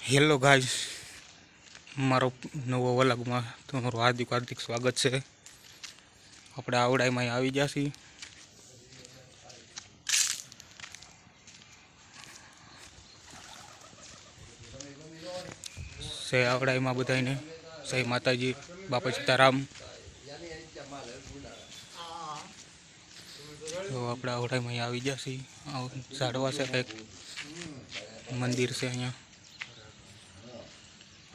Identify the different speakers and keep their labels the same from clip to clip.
Speaker 1: Hello ગાય મારો નવો વલગમાં તમારું હાર્દિક હાર્દિક સ્વાગત છે. આપણે આવડાઈમાં આવી ગયા છીએ. સે આવડાઈમાં બધાને જય માતાજી, બાપા સીતારામ. તો આપણે આવડાઈમાં આવી ગયા છીએ. ઝાડવા છે કંઈક. મંદિર છે અહીંયા.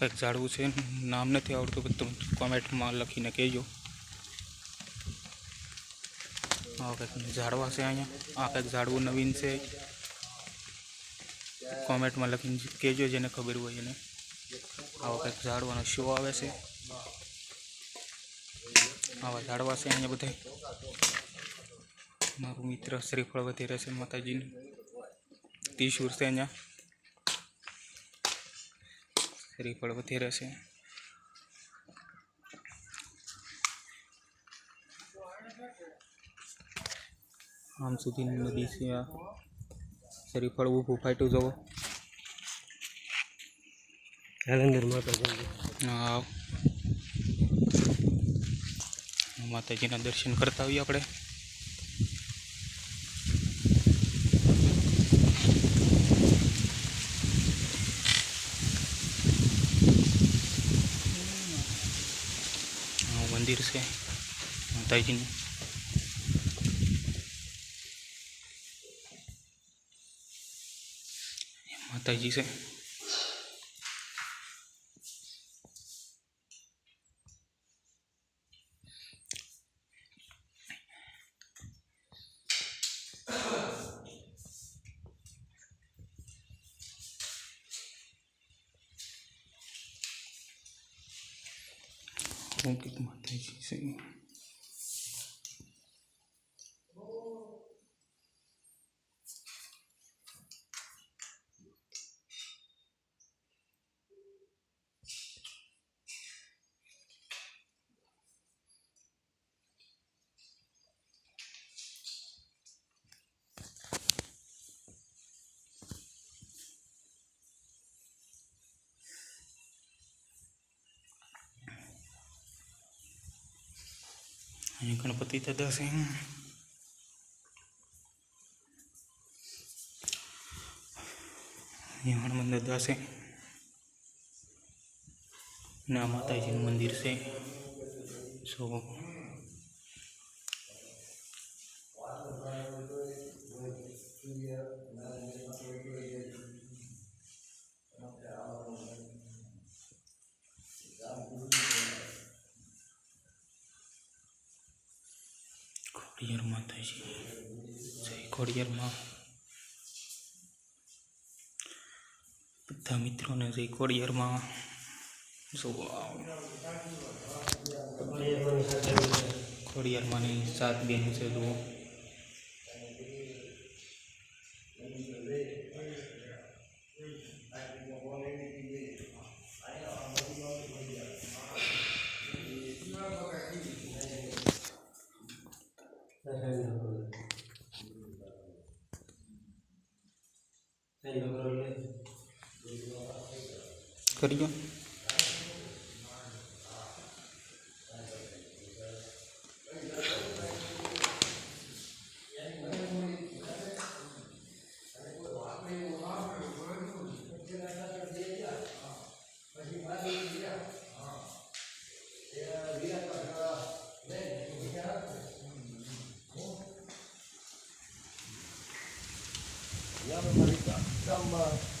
Speaker 1: કંઈક ઝાડવું છે નામ નથી આવડતું પણ તમે કોમેન્ટમાં લખીને કહેજો આ કંઈક ઝાડવા છે અહીંયા આ કંઈક ઝાડવું નવીન છે કોમેન્ટમાં લખીને કહેજો જેને ખબર હોય એને આવો કંઈક ઝાડવાનો શો આવે છે આવા ઝાડવા છે અહીંયા બધા મારું મિત્ર શ્રીફળ વધી રહેશે માતાજીનું ત્રિશુર છે અહીંયા શ્રીફળ વધી રહેશે આમ સુધીની નદી છે આ. શરીફળ ઊભું ફાટ્યું જવો
Speaker 2: જાલંધર માતાજી
Speaker 1: હા. માતાજીના દર્શન કરતા હોઈએ આપણે. मंदिर से माता जी ने। माता जी से। 我给它带起水。Ayun ko na pati itadasing. Ayun ko naman dadasing. Namatay si naman dirse. So, Khodiyar માતાજી જય ખોડિયારમાં બધા મિત્રોને જય ખોડિયારમાં જોવા ખોડિયારમાંની સાત બેન છે જુઓ. કરીજો Yeah, I'm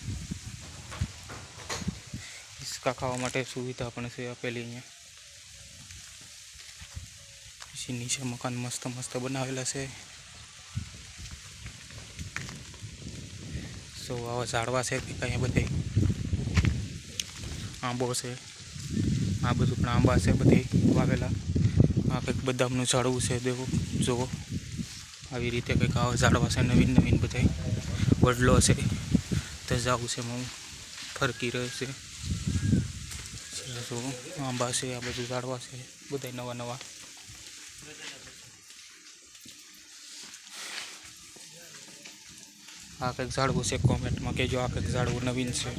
Speaker 1: હિસકા ખાવા માટે સુવિધા પણ છે આપેલી અહીંયા. પછી નીચે મકાન મસ્ત મસ્ત બનાવેલા છે. સો આવા ઝાડવા છે કે કંઈ બધે. આંબો છે. આ બધું પણ આંબા છે બધે વાવેલા. આ કંઈક બદામનું ઝાડવું છે દેવો જુઓ. આવી રીતે કંઈક આવા ઝાડવા છે નવીન નવીન બધા વડલો છે ધજાવું છે હું ફરકી રહે છે. જુઓ આંબા છે, આ બધું ઝાડવા છે બધા નવા નવા. આ કંઈક ઝાડવું છે કોમેન્ટમાં કહેજો આ કંઈક ઝાડવું નવીન છે.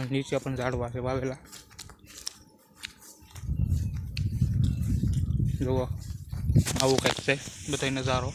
Speaker 1: અને નીચે પણ ઝાડવા છે વાવેલા. જુઓ આવું કંઈક છે બધાય નજારો.